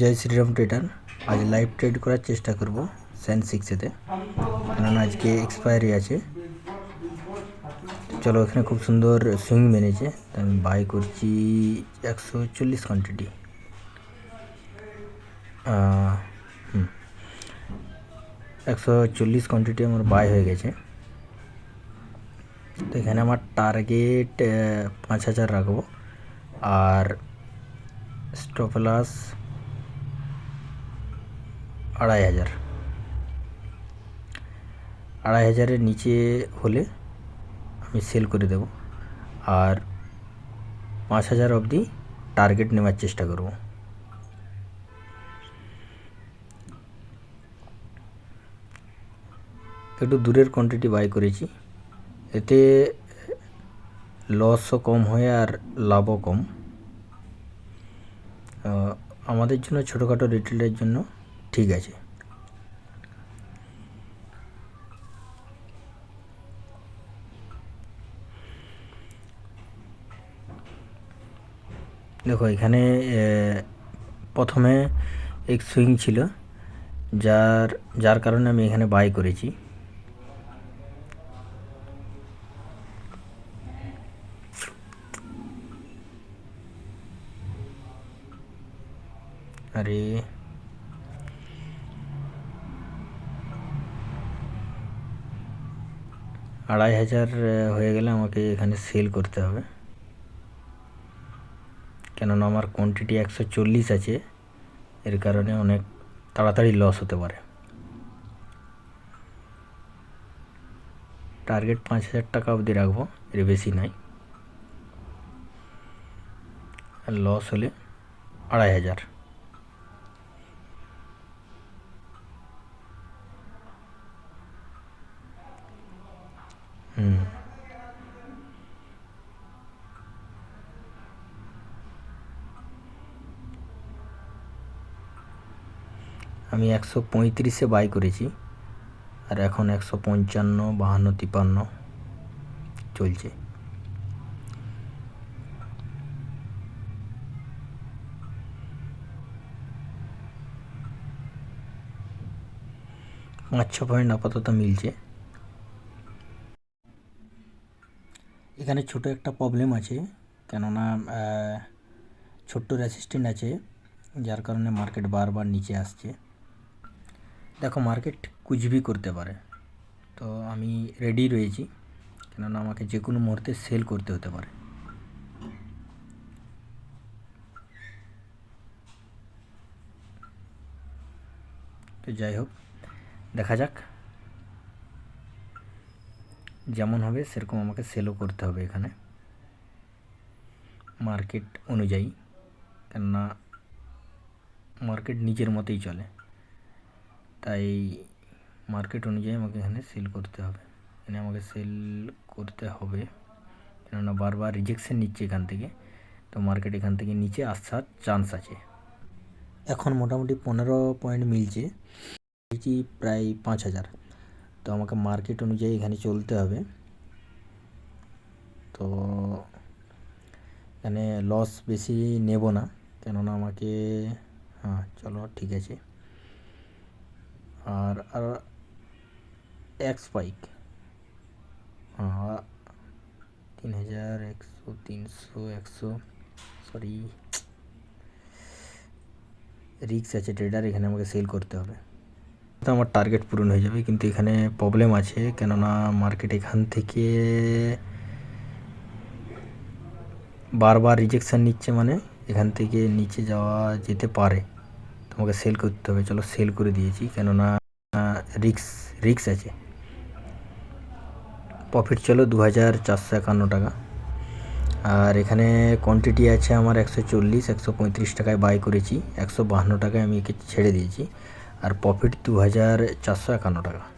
জয় Shriram trader, আজ live trade করার চেষ্টা করব সেন সিক্সেতে কেননা আজকে এক্সপায়ারি আছে। চলো এখানে খুব সুন্দর সুইং মেনেছে। আমি বাই করছি একশো চল্লিশ কোয়ান্টিটি একশো চল্লিশ কোয়ান্টিটি আমার বাই হয়ে গেছে। তো এখানে আমার টার্গেট পাঁচ হাজার রাখব। আর স্টপলাস আড়াই হাজার। আড়াই হাজারের নিচে হলে আমি সেল করে দেব। আর পাঁচ হাজার অবধি টার্গেট নেওয়ার চেষ্টা করব। একটু দূরের কোয়ান্টিটি বাই করেছি। এতে লসও কম হয় আর লাভও কম। আমাদের জন্য ছোটোখাটো রিটেলের জন্য ঠিক আছে। দেখো, এখানে প্রথমে এক সুইং ছিল, যার যার কারণে আমি এখানে বাই করেছি। আরে আড়াই হাজার হয়ে গেলে আমাকে এখানে সেল করতে হবে। কেননা আমার কোয়ান্টিটি একশো চল্লিশ আছে, এর কারণে অনেক তাড়াতাড়ি লস হতে পারে। টার্গেট পাঁচ হাজার টাকা অবধি রাখব, এর বেশি নাই। আর লস হলে আড়াই হাজার। হুম আমি একশো পঁয়ত্রিশে বাই করেছি, আর এখন একশো পঞ্চান্ন, বাহান্ন তিপান্ন চলছে। পাঁচ ছ পয়েন্ট আপাতত মিলছে। এখানে ছোট একটা প্রবলেম আছে, কেননা ছোট্ট রেসিস্ট্যান্ট আছে, যার কারণে মার্কেট বারবার নিচে আসছে। দেখো মার্কেট কুচবি করতে পারে, তো আমি রেডি রয়েছি, কেননা আমাকে যে কোনো মুহূর্তে সেল করতে হতে পারে। তো যাই হোক, দেখা যাক। যেমন হবে, সেরকম আমাকে সেলও করতে হবে এখানে। মার্কেট অনুযায়ী, কেননা মার্কেট নিজের মতোই চলে। তাই মার্কেট অনুযায়ী আমাকে এখানে সেল করতে হবে। এখানে আমাকে সেল করতে হবে, কেননা বারবার রিজেকশন নিচ্ছে এখান থেকে। তো মার্কেট এখান থেকে নিচে আসার চান্স আছে। এখন মোটামুটি পনেরো পয়েন্ট মিলছে। প্রায় পাঁচ হাজার। তো আমাকে মার্কেট অনুযায়ী এখানে চলতে হবে। তো এখানে লস বেশি নেব না, কেননা আমাকে হ্যাঁ চলো ঠিক আছে। আর আর এক স্পাইক হ্যাঁ তিন হাজার একশো, তিনশো, একশো সরি রিক্স আছে ট্রেডার এখানে আমাকে সেল করতে হবে। তো আমার টার্গেট পূরণ হয়ে যাবে। কিন্তু এখানে প্রবলেম আছে, কেননা মার্কেট এখান থেকে বারবার রিজেকশান নিচ্ছে মানে এখান থেকে নিচে যাওয়া যেতে পারে। তোমাকে সেল করতে হবে। চলো সেল করে দিয়েছি, কেননা রিক্স রিক্স আছে। প্রফিট চলো দু হাজার চারশো একান্ন টাকা। আর এখানে কোয়ান্টিটি আছে আমার একশো চল্লিশ, একশো পঁয়ত্রিশ টাকায় বাই করেছি। একশো বাহান্ন টাকায় আমি একে ছেড়ে দিয়েছি। আর প্রফিট দু হাজার চারশো একান্ন টাকা।